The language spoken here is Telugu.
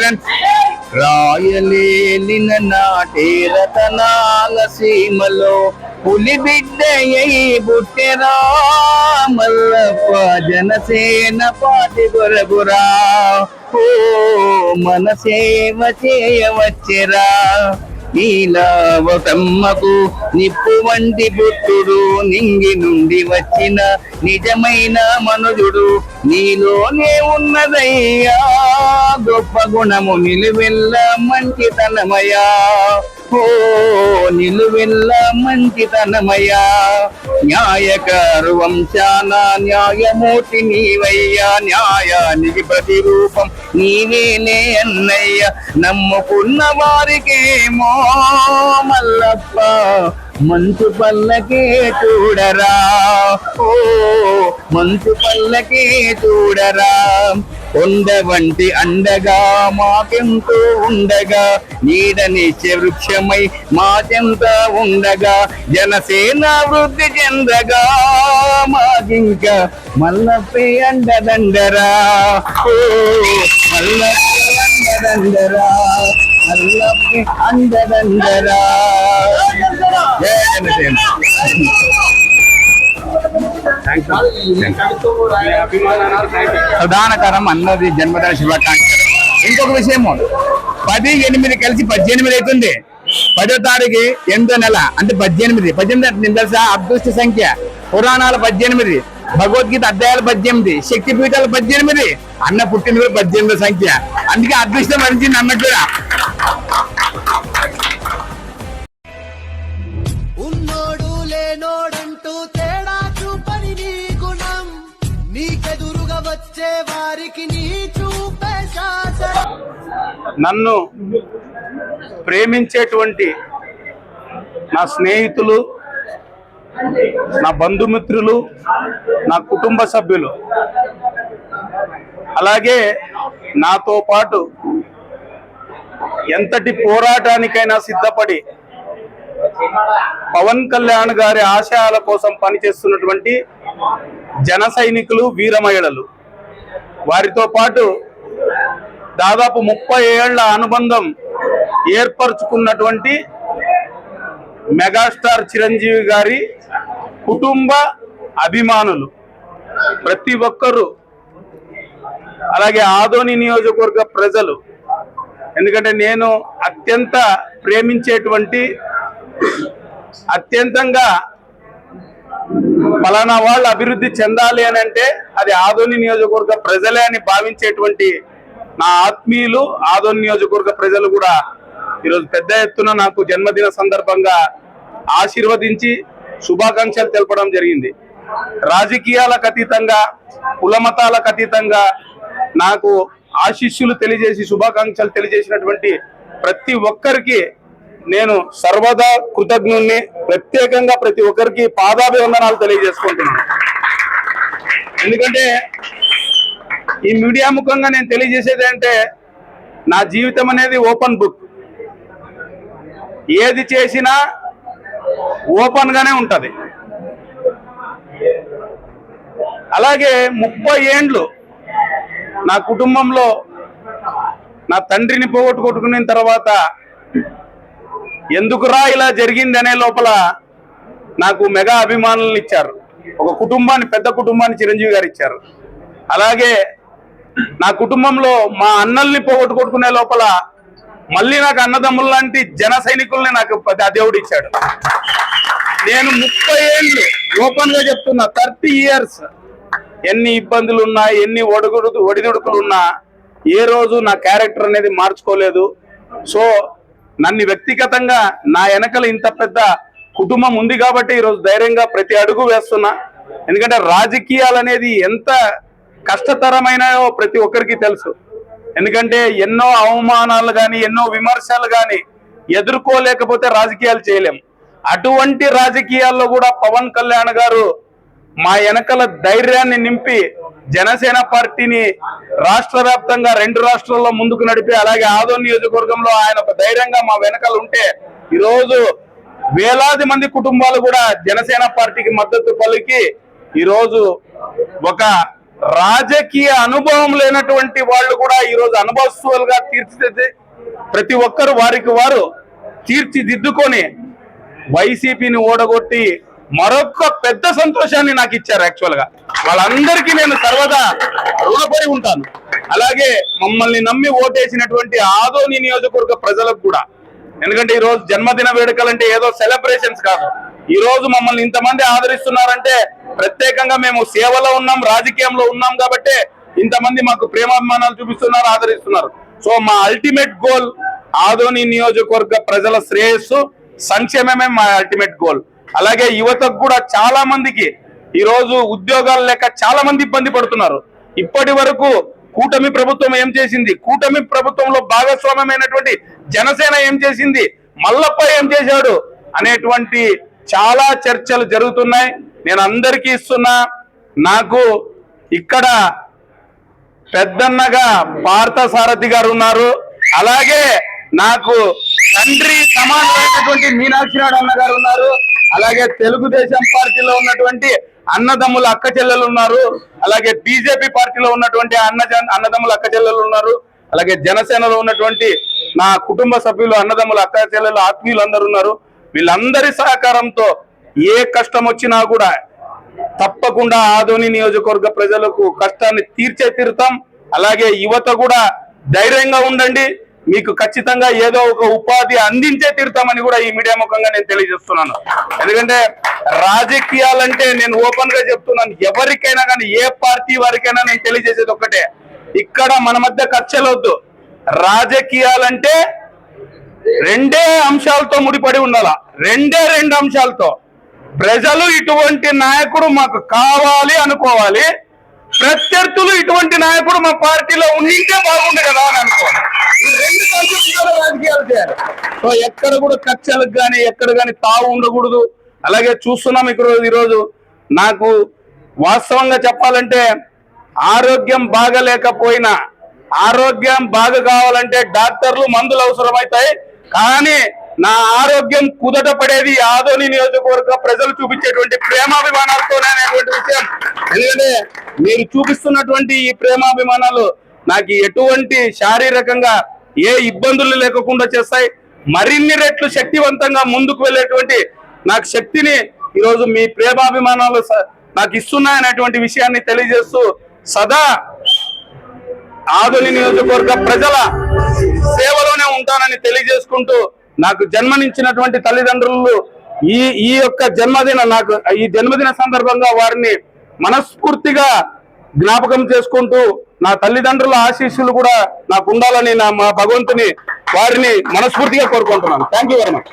సైలెంట్ రాయలేలిన నాటే రతనాల సీమలో పులి బిడ్డయ్యి బుట్టెరా మల్లప్ప జనసేన పాటి గొరగురా ఓ మన సేవ చేయవచ్చెరా నీలావతమ్మకు నిప్పు వంటి పుత్రుడు నింగి నుండి వచ్చిన నిజమైన మనుజుడు నీలోనే ఉన్నదయ్యా. గొప్పగుణము నిలువెల్ల మంచితనమయా ఓ నిలువెల్ల మంచితనమయ్యా. న్యాయకారు వంశాన న్యాయమూర్తి నీవయ్యా. న్యాయానికి ప్రతిరూపం నీవేనే అన్నయ్య. నమ్ముకున్న వారికేమో మల్లప్ప మంచు పల్లకే చూడరా. ఓ మంచు పల్లకే చూడరా. కొండ వంటి అండగా మాకెంతో ఉండగా నీడనిచ్చే వృక్షమై మాకెంత ఉండగా జనసేన వృద్ధి చెందగా మాకింక మల్లపే అండదండరా ఓ మల్లపే అండదండరా మల్లపే అండదండరా జయ జనసేన ప్రధానకరం అన్నది జన్మదిన శుభాకాంక్షలు. ఇంకొక విషయము పది ఎనిమిది కలిసి పద్దెనిమిది అవుతుంది. పదో తారీఖు ఎనిమిదో నెల అంటే పద్దెనిమిది. పద్దెనిమిది అంటే నీకు తెలుసా? అదృష్ట సంఖ్య. పురాణాలు పద్దెనిమిది. భగవద్గీత అధ్యాయాలు పద్దెనిమిది. శక్తి పీఠాలు పద్దెనిమిది. అన్న పుట్టినరోజు పద్దెనిమిది సంఖ్య. అందుకే అదృష్టం వరించింది అన్నట్టుగా ఉన్నోడు నన్ను ప్రేమించేటువంటి నా స్నేహితులు నా బంధుమిత్రులు నా కుటుంబ సభ్యులు. అలాగే నాతో పాటు ఎంతటి పోరాటానికైనా సిద్ధపడి పవన్ కళ్యాణ్ గారి ఆశయాల కోసం పనిచేస్తున్నటువంటి జన సైనికులు వీర మహిళలు వారితో పాటు దాదాపు ముప్పై ఏళ్ళ అనుబంధం ఏర్పరచుకున్నటువంటి మెగాస్టార్ చిరంజీవి గారి కుటుంబ అభిమానులు. ప్రతి ఒక్కరూ అలాగే ఆదోని నియోజకవర్గ ప్రజలు ఎందుకంటే నేను అత్యంత ప్రేమించేటువంటి అత్యంతంగా ఫలానా వాళ్ళు అభివృద్ధి చెందాలి అని అంటే అది ఆదోని నియోజకవర్గ ప్రజలే అని భావించేటువంటి నా ఆత్మీయులు ఆదోని నియోజకవర్గ ప్రజలు కూడా ఈరోజు పెద్ద ఎత్తున నాకు జన్మదిన సందర్భంగా ఆశీర్వదించి శుభాకాంక్షలు తెలపడం జరిగింది. రాజకీయాలకు అతీతంగా కులమతాలకు అతీతంగా నాకు ఆశీస్సులు తెలియజేసి శుభాకాంక్షలు తెలియజేసినటువంటి ప్రతి ఒక్కరికి నేను సర్వదా కృతజ్ఞుణ్ణి ప్రత్యేకంగా ప్రతి ఒక్కరికి పాదాభివందనాలు తెలియజేసుకుంటున్నాను. ఎందుకంటే ఈ మీడియా ముఖంగా నేను తెలియజేసేది అంటే నా జీవితం అనేది ఓపెన్ బుక్. ఏది చేసినా ఓపెన్ గానే ఉంటది. అలాగే ముప్పై ఏండ్లు నా కుటుంబంలో నా తండ్రిని పోగొట్టుకొట్టుకున్న తర్వాత ఎందుకురా ఇలా జరిగింది అనే లోపల నాకు మెగా అభిమానులను ఇచ్చారు. ఒక కుటుంబాన్ని పెద్ద కుటుంబాన్ని చిరంజీవి గారు ఇచ్చారు. అలాగే నా కుటుంబంలో మా అన్నల్ని పోగొట్టుకొట్టుకునే లోపల మళ్ళీ నాకు అన్నదమ్ముల లాంటి జన సైనికుల్ని నాకు పెద్ద దేవుడు ఇచ్చాడు. నేను ముప్పై ఏళ్ళు ఓపెన్గా చెప్తున్నా థర్టీ ఇయర్స్ ఎన్ని ఇబ్బందులు ఉన్నా ఎన్ని ఒడుగుడు ఒడిదుడుకులు ఉన్నా ఏ రోజు నా క్యారెక్టర్ అనేది మార్చుకోలేదు. సో నన్ను వ్యక్తిగతంగా నా వెనకల ఇంత పెద్ద కుటుంబం ఉంది కాబట్టి ఈరోజు ధైర్యంగా ప్రతి అడుగు వేస్తున్నా. ఎందుకంటే రాజకీయాలు అనేది ఎంత కష్టతరమైన ప్రతి ఒక్కరికి తెలుసు. ఎందుకంటే ఎన్నో అవమానాలు కానీ ఎన్నో విమర్శలు కానీ ఎదుర్కోలేకపోతే రాజకీయాలు చేయలేం. అటువంటి రాజకీయాల్లో కూడా పవన్ కళ్యాణ్ గారు మా వెనకల ధైర్యాన్ని నింపి జనసేన పార్టీని రాష్ట్ర వ్యాప్తంగా రెండు రాష్ట్రాల్లో ముందుకు నడిపి అలాగే ఆదో నియోజకవర్గంలో ఆయన ఒక ధైర్యంగా మా వెనకలు ఉంటే ఈరోజు వేలాది మంది కుటుంబాలు కూడా జనసేన పార్టీకి మద్దతు పలికి ఈరోజు ఒక రాజకీయ అనుభవం లేనటువంటి వాళ్ళు కూడా ఈరోజు అనుభవస్తులుగా తీర్చిదిద్ది ప్రతి ఒక్కరు వారికి వారు తీర్చిదిద్దుకొని వైసీపీని ఓడగొట్టి మరొక పెద్ద సంతోషాన్ని నాకు ఇచ్చారు యాక్చువల్గా. వాళ్ళందరికీ నేను సర్వదా రుణపడి ఉంటాను. అలాగే మమ్మల్ని నమ్మి ఓటేసినటువంటి ఆదోని నియోజకవర్గ ప్రజలకు కూడా. ఎందుకంటే ఈ రోజు జన్మదిన వేడుకలు అంటే ఏదో సెలబ్రేషన్స్ కాదు. ఈ రోజు మమ్మల్ని ఇంతమంది ఆదరిస్తున్నారంటే ప్రత్యేకంగా మేము సేవలో ఉన్నాం రాజకీయంలో ఉన్నాం కాబట్టి ఇంతమంది మాకు ప్రేమాభిమానాలు చూపిస్తున్నారు ఆదరిస్తున్నారు. సో మా అల్టిమేట్ గోల్ ఆదోని నియోజకవర్గ ప్రజల శ్రేయస్సు సంక్షేమమే మా అల్టిమేట్ గోల్ అలాగే యువతకు కూడా చాలా మందికి ఈరోజు ఉద్యోగాలు లేక చాలా మంది ఇబ్బంది పడుతున్నారు. ఇప్పటి వరకు కూటమి ప్రభుత్వం ఏం చేసింది? కూటమి ప్రభుత్వంలో భాగస్వామ్యమైనటువంటి జనసేన ఏం చేసింది? మల్లప్ప ఏం చేశాడు? అనేటువంటి చాలా చర్చలు జరుగుతున్నాయి. నేను అందరికీ ఇస్తున్నా నాకు ఇక్కడ పెద్దన్నగా పార్థసారథి గారు ఉన్నారు. అలాగే నాకు తండ్రి సమానమైనటువంటి మీనాక్షి నాయుడు అన్న గారు ఉన్నారు. అలాగే తెలుగుదేశం పార్టీలో ఉన్నటువంటి అన్నదమ్ముల అక్క చెల్లెలు ఉన్నారు. అలాగే బీజేపీ పార్టీలో ఉన్నటువంటి అన్న అన్నదమ్ముల అక్క చెల్లెలు ఉన్నారు. అలాగే జనసేనలో ఉన్నటువంటి నా కుటుంబ సభ్యులు అన్నదమ్ముల అక్క చెల్లెలు ఆత్మీయులు అందరు ఉన్నారు. వీళ్ళందరి సహకారంతో ఏ కష్టం వచ్చినా కూడా తప్పకుండా ఆదోని నియోజకవర్గ ప్రజలకు కష్టాన్ని తీర్చే తీరుతాం. అలాగే యువత కూడా ధైర్యంగా ఉండండి. మీకు ఖచ్చితంగా ఏదో ఒక ఉపాధి అందించే తీరుతామని కూడా ఈ మీడియా ముఖంగా నేను తెలియజేస్తున్నాను. ఎందుకంటే రాజకీయాలంటే నేను ఓపెన్గా చెప్తున్నాను. ఎవరికైనా కానీ ఏ పార్టీ వారికైనా నేను తెలియజేసేది ఒక్కటే. ఇక్కడ మన మధ్య ఖర్చలవద్దు రాజకీయాలంటే రెండే అంశాలతో ముడిపడి ఉండాల? రెండే రెండు అంశాలతో. ప్రజలు ఇటువంటి నాయకుడు మాకు కావాలి అనుకోవాలి. ప్రత్యర్థులు ఇటువంటి నాయకుడు మా పార్టీలో ఉండింటే బాగుండు కదా అని అనుకోవాలి. రెండు కాన్సెప్ట్లలో రాజకీయాలు చేయాలి. సో ఎక్కడ కూడా కక్షలకు కానీ ఎక్కడ కానీ తావు ఉండకూడదు. అలాగే చూస్తున్నాం ఇక్కడ ఈరోజు నాకు వాస్తవంగా చెప్పాలంటే ఆరోగ్యం బాగలేకపోయినా ఆరోగ్యం బాగా కావాలంటే డాక్టర్లు మందులు అవసరమవుతాయి. కానీ నా ఆరోగ్యం కుదట పడేది ఆదోని నియోజకవర్గ ప్రజలు చూపించేటువంటి ప్రేమాభిమానాలతోనే అనేటువంటి విషయం. ఎందుకంటే మీరు చూపిస్తున్నటువంటి ఈ ప్రేమాభిమానాలు నాకు ఎటువంటి శారీరకంగా ఏ ఇబ్బందులు లేకుండా చేస్తాయి. మరిన్ని రెట్లు శక్తివంతంగా ముందుకు వెళ్ళేటువంటి నాకు శక్తిని ఈరోజు మీ ప్రేమాభిమానాలు స- నాకు ఇస్తున్నాయనేటువంటి విషయాన్ని తెలియజేస్తూ సదా ఆధుని నియోజకవర్గ ప్రజల సేవలోనే ఉంటానని తెలియజేసుకుంటూ నాకు జన్మనిచ్చినటువంటి తల్లిదండ్రులు ఈ ఈ యొక్క జన్మదిన నాకు ఈ జన్మదిన సందర్భంగా వారిని మనస్ఫూర్తిగా జ్ఞాపకం చేసుకుంటూ నా తల్లిదండ్రుల ఆశీస్సులు కూడా నాకు ఉండాలని నా మా భగవంతుని వారిని మనస్ఫూర్తిగా కోరుకుంటున్నాను. Thank you very much